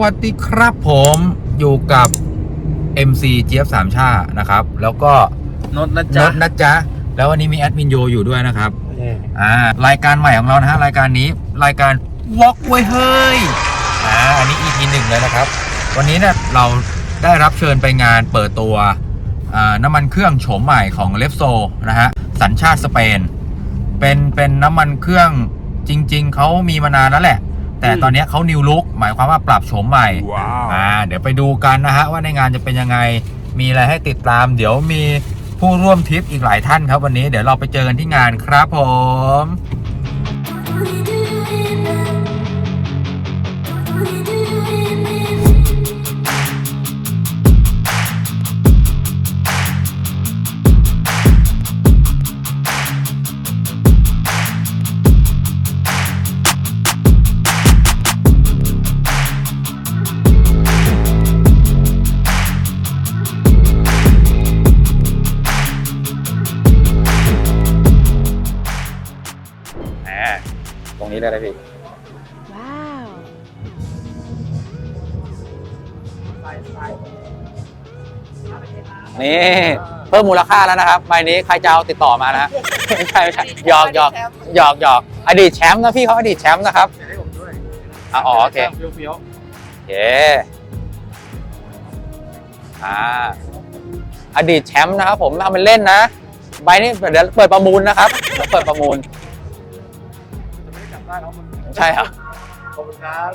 สวัสดีครับผมอยู่กับ MC เจี๊ยบสามชานะครับ แล้วก็นดนะนจ๊ะดนะจ๊ะแล้ววันนี้มีแอดมินโยอยู่ด้วยนะครับอ่ารายการใหม่ของเรานะฮะรายการนี้รายการ Walk ไว้เฮ้ยอ่าอันนี้ EP หนึ่งเลยนะครับ วันนี้เนี่ยเราได้รับเชิญไปงานเปิดตัวอ่าน้ำมันเครื่องโฉมใหม่ของเลฟโซนะฮะสัญชาติสเปน เป็นเป็นน้ำมันเครื่องจริง ๆเขามีมานานแล้วแหละ แต่ตอนเนี้ยเขานิวลุกหมายความว่าปรับโฉมใหม่ว้าวอ่า เดี๋ยวไปดูกันนะฮะว่าในงานจะเป็นยังไง มีอะไรให้ติดตาม เดี๋ยวมีผู้ร่วมทริปอีกหลายท่านครับวันนี้ เดี๋ยวเราไปเจอกันที่งานครับผม รงนี้ได้เลยพี่ ว้าว นี่เพิ่มมูลค่าแล้วนะครับใบนี้ใครจะเอาติดต่อมานะฮะไม่ใช่ไม่ใช่หยอกหยอกหยอกหยอกอดีตแชมป์นะพี่เขาอดีตแชมป์นะครับอะอ๋อโอเคเฟี้ยวโอเคอ่าอดีตแชมป์นะครับผมทำเป็นเล่นนะ ใบนี้เดี๋ยวเปิดประมูลนะครับเดี๋ยวเปิดประมูล ๆจะไม่ได้จับได้แล้วมันใช่ครับ ขอบคุณครับ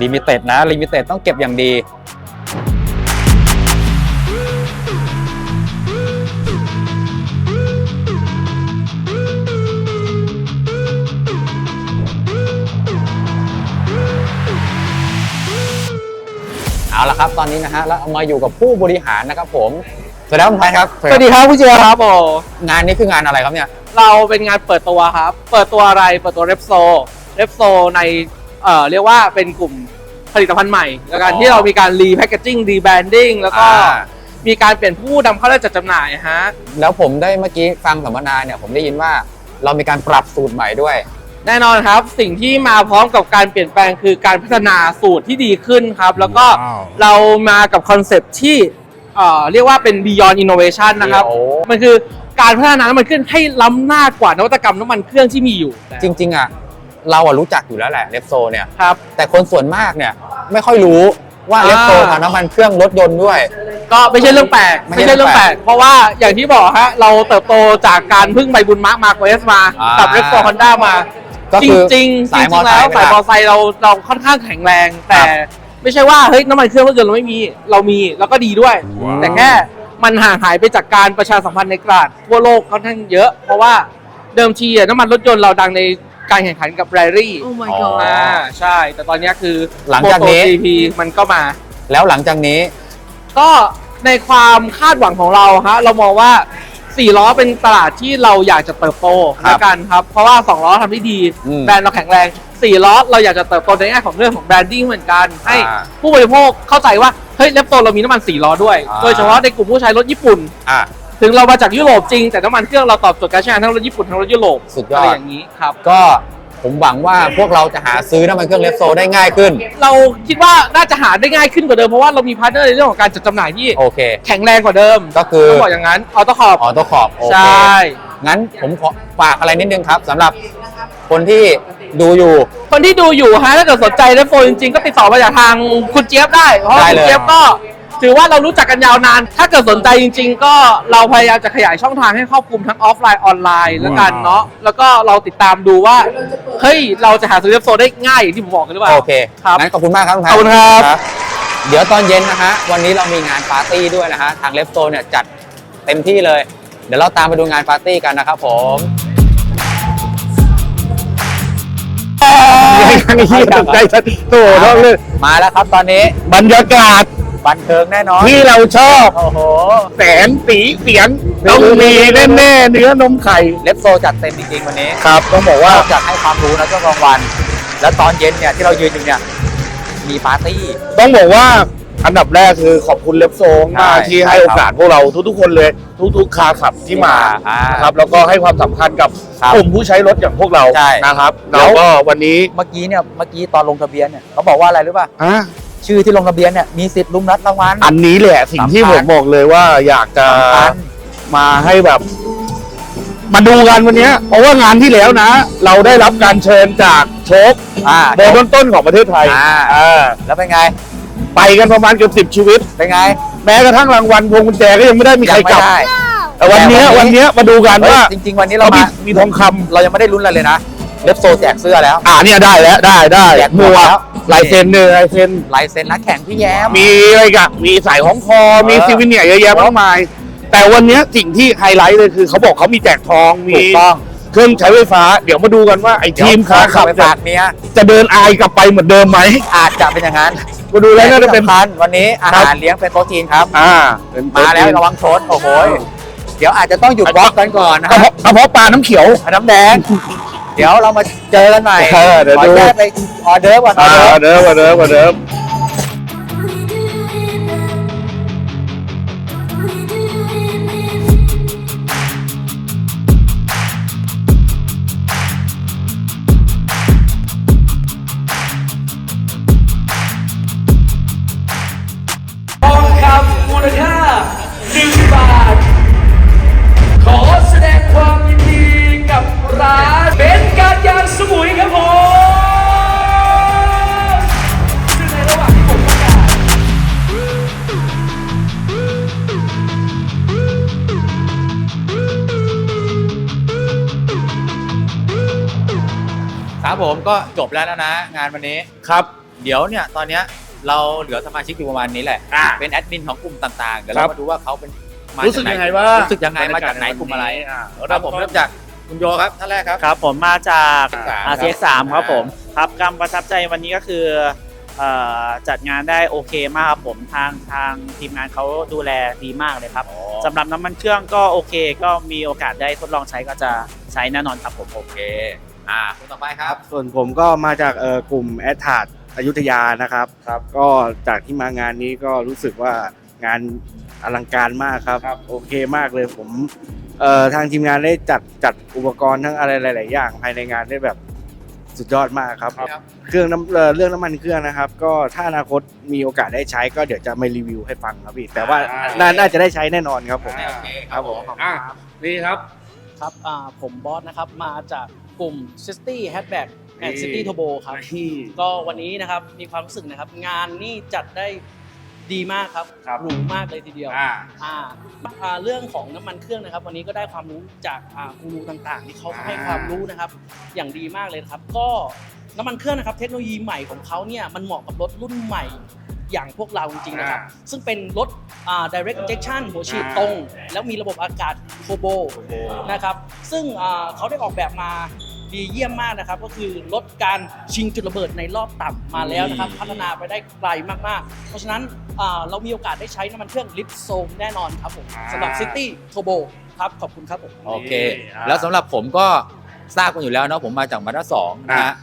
ลิมิเต็ดนะลิมิเต็ดต้องเก็บอย่างดี เอาละครับตอนนี้นะฮะแล้วมาอยู่กับผู้บริหารนะครับผมสวัสดีครับคุณไพครับสวัสดีครับผู้เชียร์ครับโอ้งานนี้คืองานอะไรครับเนี่ย เราเป็นงานเปิดตัวครับ เปิดตัวอะไร เปิดตัวเรปโซเรปโซใน เอ่อ เรียกว่าเป็นกลุ่มผลิตภัณฑ์ใหม่แล้วการอ๋อที่เรามีการรีแพคเกจิ้งรีแบรนดิ้งแล้วก็อ่า มีการเปลี่ยนผู้นำเข้าและจัดจำหน่ายฮะ แล้วผมได้เมื่อกี้ฟังสัมมนาเนี่ยผมได้ยินว่าเรามีการปรับสูตรใหม่ด้วย แน่นอนครับ สิ่งที่มาพร้อมกับการเปลี่ยนแปลงคือการพัฒนาสูตรที่ดีขึ้นครับ แล้วก็ว้าว เรามากับคอนเซปต์ที่เอ่อเรียกว่าเป็น beyond innovation นะครับ โอ้ มันคือ การพัฒนาน้ำมันเครื่องให้ล้ำหน้ากว่านวัตกรรมน้ำมันเครื่องที่มีอยู่จริงๆอะเราอะรู้จักอยู่แล้วแหละเลฟโซเนี่ยครับ แต่คนส่วนมากเนี่ยไม่ค่อยรู้ว่าอ่าเลฟโซทำน้ำมันเครื่องรถยนต์ด้วย ก็ไม่ใช่เรื่องแปลกไม่ไม่ใช่ใช่เรื่เรื่อองงแปแปลลกกเพราะว่าอย่างที่บอกฮะเราเติบโตจากการพึ่งใบบุญมาร์กมาโคเอสมาอ่ากับเรฟโฟฮอนด้ามาก็จคือริงๆสายจมอริงๆไซแล้วค์สายไปมอละไซค์เราเราค่อนข้างแข็งแรงแต่ครับไม่ใช่ว่าเฮ้ยน้ำมันเครื่องรถยนต์เราไม่มี เรามีแล้วก็ดีด้วย แต่แค่ มันห่างหายไปจากการประชาสัมพันธ์ในตลาดทั่วโลกค่อนข้างเยอะ เพราะว่าเดิมทีอะน้ำมันรถยนต์เราดังในการแข่งขันกับแรลลี่โอ้ my อ๋อ god อ่าใช่ แต่ตอนเนี้ยคือหลังจากนี้โมโต GP มันก็มา แล้วหลังจากนี้ ก็ในความคาดหวังของเราฮะเรามองว่า4ล้อเป็นตลาดที่เราอยากจะเติบโตครับแล้วกันครับ เพราะว่า2ล้อทำได้ดี อืม แบรนด์เราแข็งแรง 4ล้อเราอยากจะเติบโตในแง่ของเรื่องของแบรนดิ้งเหมือนกัน ให้อ่าผู้บริโภคเข้าใจว่าเฮ้ยเลฟโตเรามีน้ำมัน4ล้อด้วย อ่า โดยเฉพาะในกลุ่มผู้ใช้รถญี่ปุ่น อะ ถึงเรามาจากยุโรปจริง แต่น้ำมันเครื่องเราตอบโจทย์การใช้งานทั้งรถญี่ปุ่นทั้งรถยุโรปสุดยอด อะไรอย่างนี้ครับ ก็ผมหวังว่าพวกเราจะหาซื้อน้ำมันเครื่องเลฟโซได้ง่ายขึ้น เราคิดว่าน่าจะหาได้ง่ายขึ้นกว่าเดิมเพราะว่าเรามีพาร์ทเนอร์ในเรื่องของการจัดจำหน่ายที่ โอเค แข็งแรงกว่าเดิมก็คือ ต้องบอกอย่างนั้นออโต้คอร์ออโต้ขอบโอใชเค่ งั้นผมขอฝากอะไรนิดนึงครับสำหรับคนที่ ดูอยู่ คนที่ดูอยู่ฮะถ้าเกิดสนใจและโฟนจริงๆก็ติดต่อมาจากทางคุณเจี๊ยบได้ เพราะว่าได้คุณเลยเจี๊ยบก็ ถือว่าเรารู้จักกันยาวนาน ถ้าเกิดสนใจจริง ๆ ก็เราพยายามจะขยายช่องทางให้ครอบคลุมทั้งออฟไลน์ออนไลน์แล้วกันเนาะแล้วก็เราติดตามดูว่าเฮ้ยเราจะหาซื้อเลฟโซได้ง่ายอย่างที่ผมบอกกันหรือเปล่า โอเคครับงั้นขอบคุณมากครับณแพทขอบคุณครับ เดี๋ยวตอนเย็นนะฮะ วันนี้เรามีงานปาร์ตี้ด้วยนะฮะ ทางเลฟโซเนี่ยจัดเต็มที่เลย เดี๋ยวเราตามไปดูงานปาร์ตี้กันนะครับผม ใจฉันโถน้องเลยมาแล้วครับตอนนี้บรรยากาศบันเทิงแน่นอนที่เราชอบโอ้โหแสงสีเสียงต้องมีแน่ๆเนื้อนมไข่เล็บโซจัดเต็มจริงๆวันนี้ครับต้องบอกว่าอกจากให้ความรู้นะช่วงกลางวัน แล้วตอนเย็นเนี่ยที่เรายืนอยู่เนี่ยมีปาร์ตี้ ต้องบอกว่า อันดับแรกคือขอบคุณเลฟโซงมากใช่ที่ให้โอกาสพวกเราทุกๆ คนเลย ทุกๆคาขับที่มาอ่านะครับแล้วก็ให้ความสำคัญกับครับกลุ่มผู้ใช้รถอย่างพวกเราใช่ นะครับแล้แล้ววก็วันนี้เมื่อกี้เนี่ยเมื่อกี้ตอนลงทะเบียนเนี่ยเขาบอกว่าอะไรรู้ป่ะอะชื่อที่ลงทะเบียนเนี่ยมีสิทธิ์ลุ้นรับรางวัล อันนี้แหละสิ่งที่สำคัผญ มบอกเลยว่าอยากจะสำคัญมาให้แบบ มาดูกันวันเนี้ยเพราะว่างานที่แล้วนะ เราได้รับการเชิญจากโชคอ่า เบอร์ต้นๆของประเทศไทยอ่า อ่า แล้วเป็นไง ไปกันประมาณเกือบสิบชีวิต เป็นไงแม้กระทั่งรางวัลพวงกุญแจก็ยังไม่ได้มีใครยังไม่จับได้แต่วันเนี้ยแต่วัวันนนี้เนี้ยมาดูกันเฮ้ยว่าจริง ๆ วันนี้เราเขามีมามีทองคำเรายังไม่ได้ลุ้นอะไรเลยนะเล็บโซแจกเสื้อแล้ว อ่าเนี่ยได้แล้วได้ได้แจกหหมมดวแล้กวลายเซ็นเนอร์ลายเซ็นลายเซ็นนักแข่งพี่แย้ม มีอะไรกันมีสายของคอมีเออซิวิเนียร์เยอะแยะมากมาย แต่วันเนี้ยสิ่งที่ไฮไลท์เลยคือเขาบอกเขามีแจกทองมีถูกต้องเครื่องใช้ไฟฟ้า เดี๋ยวมาดูกันว่าไอ้ทีมเดี๋ยวขาขับไปเนี่ยฝากเมียจะเดินอายกลับไปเหมือนเดิมไหมอาจจะเป็นอย่างนั้น มาดูแล้วน่าจะเป็น ที่สำคัญวันนี้อาครัหารบเลี้ยงเป็นโต๊ะจีนครับ อ่าเป็นมาแล้วระวังชนโอ้โหยเดี๋ยวอาจจะต้องหยุดบล็อกกันก่อนนะกระฮะเพาะกระเพาะปลาน้ำเขียว น้ำแดง เดี๋ยวเรามาเจอกันใหม่เออเดี๋ยวขอดู แยกไปออเดอร์ก่อนอออ่าเดอร์เดิมมาเดิมมาเดิม ครับผมก็จบแล้วนะ งานวันนี้ ครับเดี๋ยวเนี่ยตอนเนี้ยเราเหลือสมาชิกอยู่ประมาณนี้แหละ อ่าเป็นแอดมินของกลุ่มต่างๆเดี๋ยวครัเราบ มาดูว่าเขาเป็นมารู้สึกจายังหไงนว่ารู้สึกยังไงมาจากไหนกลุ่มอะไรอ่าครับผมเริ่มจากคุณโยครับท่านแรกครับ ครับผมมาจากครับ RCX 3ครับผมครับการประทับใจวันนี้ก็คือเอ่อจัดงานได้โอเคมากครับผมทางทางทีมงานเขาดูแลดีมากเลยครับสำหรับน้ำมันเครื่องก็โอเค ก็มีโอกาสได้ทดลองใช้ก็จะใช้แน่นอนครับผม โอเค อ่าคนต่อไปครับส่วนผมก็มาจากเอ่อกลุ่มแอดทาดอยุธยานะครับครับ ก็จากที่มางานนี้ก็รู้สึกว่างานอลังการมากครับ โอเคมากเลยผมเอ่อทางทีมงานได้จัดจัดอุปกรณ์ทั้งอะไรหลาย ๆ อย่างภายในงานได้แบบสุดยอดมากครับ ครับ เครื่องน้ำเอ่อเรื่องน้ำมันเครื่องนะครับ ก็ถ้าอนาคตมีโอกาสได้ใช้ ก็เดี๋ยวจะมารีวิวให้ฟังครับพี่แต่ว่าอ่า น่าน่าจะได้ใช้แน่นอนครับผม โอเคครับผม อะนี่ครับ ครับอ่าผมบอสนะครับ มาจาก กลุ่ม City Hatchback and นี่ City Turbo ครับ ก็วันนี้นะครับมีความรู้สึกนะครับ งานนี่จัดได้ดีมากครับครับหรูมากเลยทีเดียวอ่าอ่าอ่าเรื่องของน้ำมันเครื่องนะครับ วันนี้ก็ได้ความรู้จากอ่ากูรูต่างๆ ที่เขาอ่า ให้ความรู้นะครับ อย่างดีมากเลยนะครับ ก็น้ำมันเครื่องนะครับ เทคโนโลยีใหม่ของเขาเนี่ยมันเหมาะกับรถรุ่นใหม่อย่างพวกเราจริงๆนะครับ ซึ่งเป็นรถอ่า direct injection หัวฉีดตรง แล้วมีระบบอากาศโทโบ นะครับ ซึ่งอ่าเขาได้ออกแบบมา ดีเยี่ยมมากนะครับ ก็คือลดการชิงจุดระเบิดในรอบต่ำมาแล้วนะครับ พัฒนาไปได้ไกลมากๆ เพราะฉะนั้นอ่าเรามีโอกาสได้ใช้น้ำมันเครื่องลิปโซมแน่นอนครับผมอ่าสำหรับ City Turbo ครับ ขอบคุณครับผม โอเคอ่าแล้วสำหรับผมก็ทราบกันอยู่แล้วเนาะผมมาจากมาด้าสองนะอ่าฮะ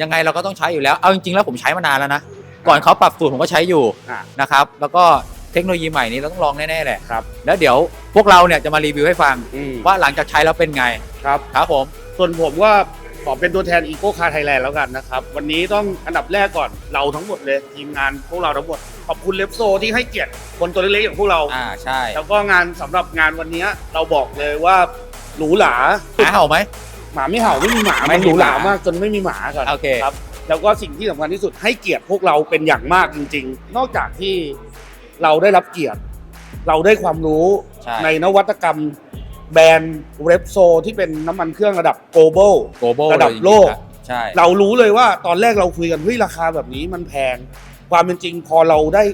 ยังไงเราก็ต้องใช้อยู่แล้ว เอาจริงๆแล้วผมใช้มานานแล้วนะ ก่อนเขาปรับสูตรผมก็ใช้อยู่อ่านะครับ แล้วก็เทคโนโลยีใหม่นี้เราต้องลองแน่ๆแหละครับ แล้วเดี๋ยวพวกเราเนี่ยจะมารีวิวให้ฟังอืมว่าหลังจากใช้แล้วเป็นไง ครับ ครับผม ส่วนผมก็ขอเป็นตัวแทนอีโ c คา r ไทยแลนด์แล้วกันนะครับ วันนี้ต้องอันดับแรกก่อนเราทั้งหมดเลย ทีมงานพวกเราทั้งหมด ขอบคุณเลฟโซที่ให้เกียรติคนตัวเล็กๆอย่างพวกเรา อ่าใช่แล้วก็งานสำหรับงานวันนี้เราบอกเลยว่าหรูหราหาเห่าไหม หมาไม่เห่าไม่มีหมาไม่มันมีหรูหราหมามมากจนไม่มีหมากันโอเค ครับ แล้วก็สิ่งที่สำคัญที่สุดให้เกียรติพวกเราเป็นอย่างมากจริง ๆ นอกจากที่เราได้รับเกียรติ เราได้ความรู้ใช่ ในนวัตกรรม แบรนด์เรปโซที่เป็นน้ำมันเครื่องระดับ global โกลบอลระดับโลก ใช่ เรารู้เลยว่าตอนแรกเราคุยกันเฮ้ยราคาแบบนี้มันแพง ความเป็นจริงพอเราได้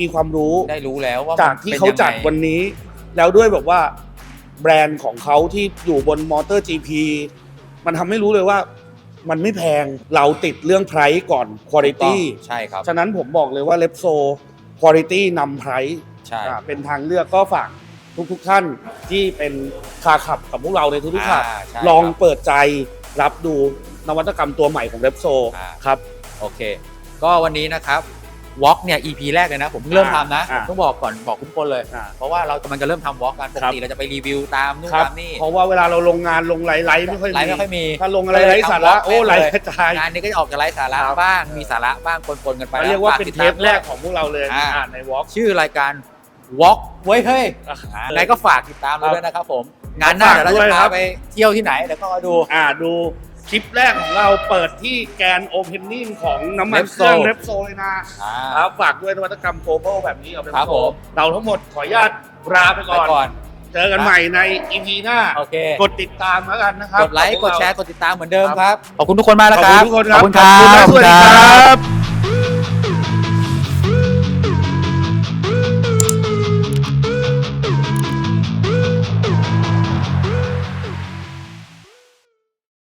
มีความรู้ได้รู้แล้วว่าจากที่เขาจัดวันนี้ แล้วด้วยแบบว่าแบรนด์ของเขาที่อยู่บนมอเตอร์ GP มันทำให้รู้เลยว่ามันไม่แพงเราติดเรื่อง price ก่อน quality ใช่ครับ ฉะนั้นผมบอกเลยว่า l e p s o quality นำ price ใช่อ่าเป็นทางเลือกก็ฝาก ทุกๆท่านที่เป็นคาขับกับพวกเราในทุกๆขับอ่าใช่ลองครับเปิดใจรับดูนวัตกรรมตัวใหม่ของ l e p s o อ่า ครับ โอเค ก็วันนี้นะครับวอล์กเนี่ย EP แรกเลยนะ ผมเพิ่งเริ่มทำนะ อ่า ต้องบอกก่อนบอกทุกคนเลย อ่า เพราะว่าเรากำลังจะเริ่มทำวอล์กกันปกติครับเราจะไปรีวิวตามนู่นครับ ตามนี่เพราะว่าเวลาเราลงงานลงไลฟ์ไลฟ์ไม่ค่อยไลฟ์ไม่ค่อยมี ถ้าลงอะไรไร้สาระโอ้ไลฟ์กระจาย งานนี้ก็จะออกจากไร้สาระครับบ้าง มีสาระบ้างปนๆกันไปเขาเรียกว่าเป็นฝติดเทตมปแรกของพวกเราเลยอ่า อ่าในวอล์กชื่อรายการ Walk ไว้ยเฮ้ยอ่ายังไงก็ฝากติดตามเราด้วยนะครับผม งานหน้าเดี๋ยวเราจะฝากด้วยคพารับไปเที่ยวที่ไหนเดี๋ยวก็มาดู อ่าดูคลิปแรกของเราเปิดที่แกนโอเพนนิ่งของน้ำมันเครื่อง Repsol เรปโซเลยนะอ่าครับฝากด้วยนวัตกรรมโกลบอลแบบนี้กับครับผมเราทั้งหมดขออนุญาตลาไปไปก่อนก่อน เจอกันใหม่ใน EP หน้าโอเคกดติดตามแล้วกันนะครับ กดไลค์ขกอบดคุณแชร์เรากดติดตามเหมือนเดิมครับ ขอบคุณทุกคนมากขนะอบคคุรับณทุกคนครับ ขอบคุณครับและสวัสดีครับ